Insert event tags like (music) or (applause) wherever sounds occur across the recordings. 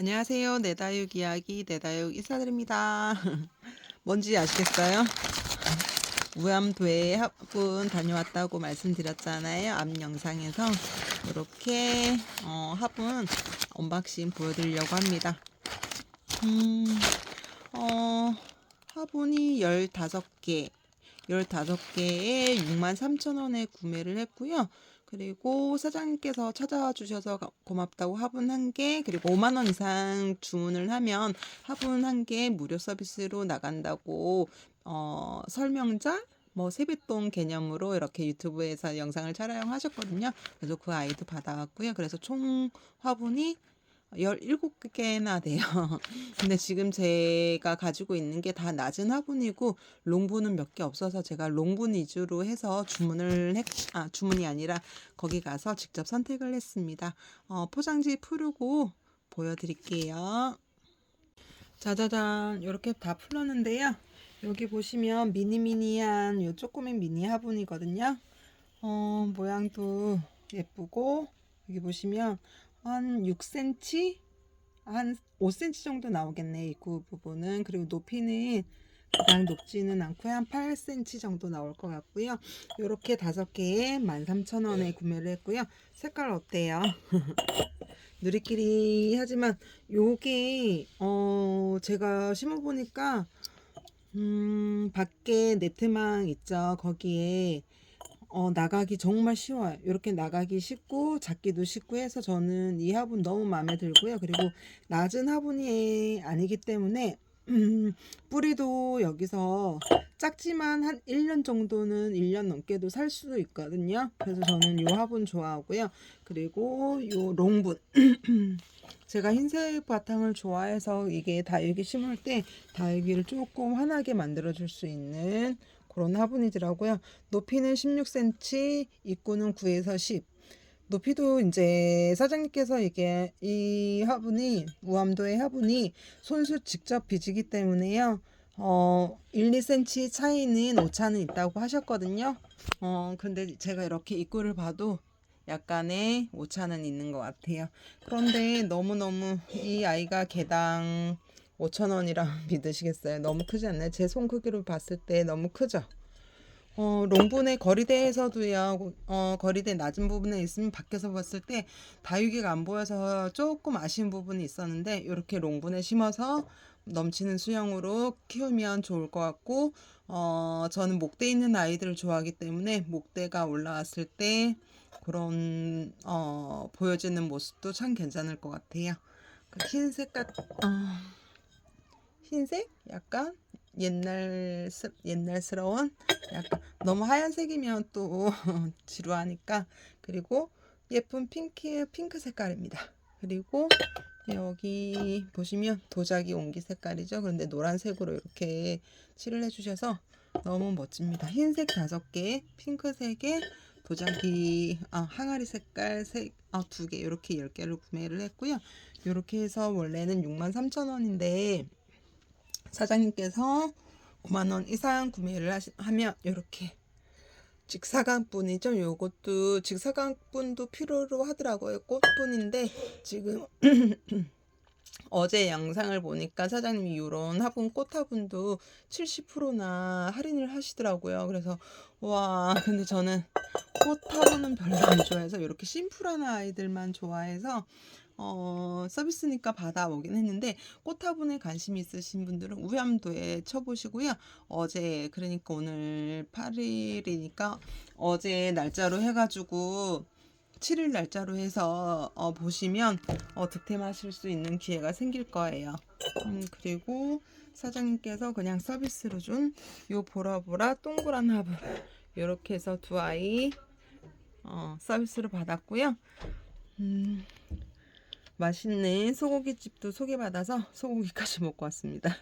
안녕하세요. 내다육 이야기 내다육 인사드립니다. (laughs) 뭔지 아시겠어요? 우암도에 화분 다녀왔다고 말씀드렸잖아요. 앞 영상에서 이렇게 어, 화분 언박싱 보여드리려고 합니다. 음, 어, 화분이 15개, 15개에 63,000원에 구매를 했고요. 그리고 사장님께서 찾아와 주셔서 가- 고맙다고 화분 한 개, 그리고 5만 원 이상 주문을 하면 화분 한 개 무료 서비스로 나간다고 어, 설명자 뭐 세뱃돈 개념으로 이렇게 유튜브에서 영상을 촬영하셨거든요. 그래서 그 아이도 받아왔고요. 그래서 총 화분이 17개나 돼요. (laughs) 근데 지금 제가 가지고 있는 게 다 낮은 화분이고 롱분은 몇 개 없어서 제가 롱분 위주로 해서 주문을 했, 아, 주문이 아니라 거기 가서 직접 선택을 했습니다. 어, 포장지 풀고 보여드릴게요. 짜자잔, 이렇게 다 풀었는데요. 여기 보시면 미니미니한 요 조그만 미니 화분이거든요. 어, 모양도 예쁘고, 여기 보시면 한 6cm? 한 5cm 정도 나오겠네, 이 구- 부분은. 그리고 높이는 그냥 높지는 않고요. 한 8cm 정도 나올 것 같고요. 이렇게 다섯 개에 13,000원에 구매를 했고요. 색깔 어때요? (laughs) 누리끼리 하지만 요게 어 제가 심어 보니까 음 밖에 네트망 있죠 거기에 어 나가기 정말 쉬워요. 이렇게 나가기 쉽고 잡기도 쉽고 해서 저는 이 화분 너무 마음에 들고요. 그리고 낮은 화분이 아니기 때문에 음, (clears throat) 뿌리도 여기서 작지만 한 1년 정도는 1년 넘게도 살수 있거든요. 그래서 저는 이 화분 좋아하고요. 그리고 요 롱분. (clears throat) 제가 흰색 바탕을 좋아해서 이게 다육이 심을 때 다육이를 조금 환하게 만들어 줄 수 있는 그런 화분이더라고요. 높이는 16cm, 입구는 9에서 10. 높이도 이제 사장님께서 이게 이 화분이 우암도의 화분이 손수 직접 빚이기 때문에요. 어, 1, 2cm 차이는 오차는 있다고 하셨거든요. 어, 근데 제가 이렇게 입구를 봐도 약간의 오차는 있는 것 같아요. 그런데 너무너무 이 아이가 개당 5,000원이라 (laughs) 믿으시겠어요? 너무 크지 않나요? 제 손 크기로 봤을 때 너무 크죠? 어, 롱분의 거리대에서도요, 어, 거리대 낮은 부분에 있으면 밖에서 봤을 때 다육이가 안 보여서 조금 아쉬운 부분이 있었는데, 이렇게 롱분에 심어서 넘치는 수영으로 키우면 좋을 것 같고, 어, 저는 목대 있는 아이들을 좋아하기 때문에 목대가 올라왔을 때 그런, 어, 보여지는 모습도 참 괜찮을 것 같아요. 그 흰색 같, 어, 흰색? 약간 옛날 옛날스러운 약간 너무 하얀색이면 또 (laughs) 지루하니까 그리고 예쁜 핑크 핑크 색깔입니다. 그리고 여기 보시면 도자기 옹기 색깔이죠. 그런데 노란색으로 이렇게 칠을 해주셔서 너무 멋집니다. 흰색 다섯 개, 핑크색에 도자기 아, 항아리 색깔 색, 아, 두 개, 이렇게 열 개를 구매를 했고요. 이렇게 해서 원래는 63,000원인데 사장님께서 9만 원 이상 구매를 하시, 하면 이렇게 직사각분이죠. 요것도 직사각분도 필요로 하더라고요. 꽃분인데 지금 (clears throat) 어제 영상을 보니까 사장님이 이런 화분 꽃 화분도 70%나 할인을 하시더라고요. 그래서 와 근데 저는 꽃 화분은 별로 안 좋아해서 이렇게 심플한 아이들만 좋아해서 어, 서비스니까 받아오긴 했는데 꽃화분에 관심 있으신 분들은 우암도에 쳐보시고요. 어제 그러니까 오늘 8일이니까 어제 날짜로 해가지고 7일 날짜로 해서 어, 보시면 어, 득템하실 수 있는 기회가 생길 거예요. 음, 그리고 사장님께서 그냥 서비스로 준 요 보라보라 동그란 화분 이렇게 해서 두 아이 어, 서비스로 받았고요. 음, 맛있는 소고기집도 소개받아서 소고기까지 (laughs) 먹고 왔습니다.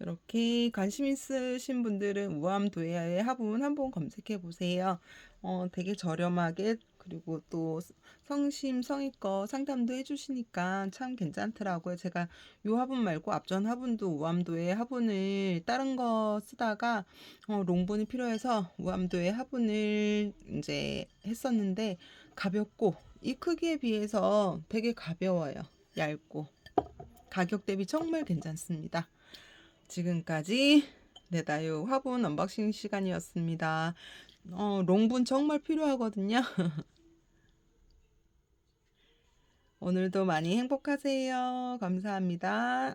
이렇게 관심 있으신 분들은 우암도예의 화분 한번 검색해 보세요. 어, 되게 저렴하게 그리고 또 성심 성의껏 상담도 해주시니까 참 괜찮더라고요. 제가 요 화분 말고 앞전 화분도 우암도의 화분을 다른 거 쓰다가 어, 롱분이 필요해서 우암도의 화분을 이제 했었는데 가볍고 이 크기에 비해서 되게 가벼워요. 얇고 가격 대비 정말 괜찮습니다. 지금까지 네다요 화분 언박싱 시간이었습니다. 어, 롱분 정말 필요하거든요. (laughs) 오늘도 많이 행복하세요. 감사합니다.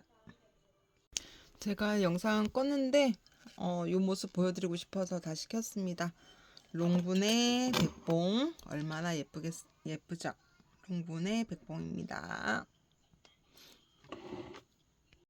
제가 영상 껐는데 어, 이 모습 보여드리고 싶어서 다시 켰습니다. 롱분의 백봉 얼마나 예쁘겠 예쁘죠? 롱분의 백봉입니다.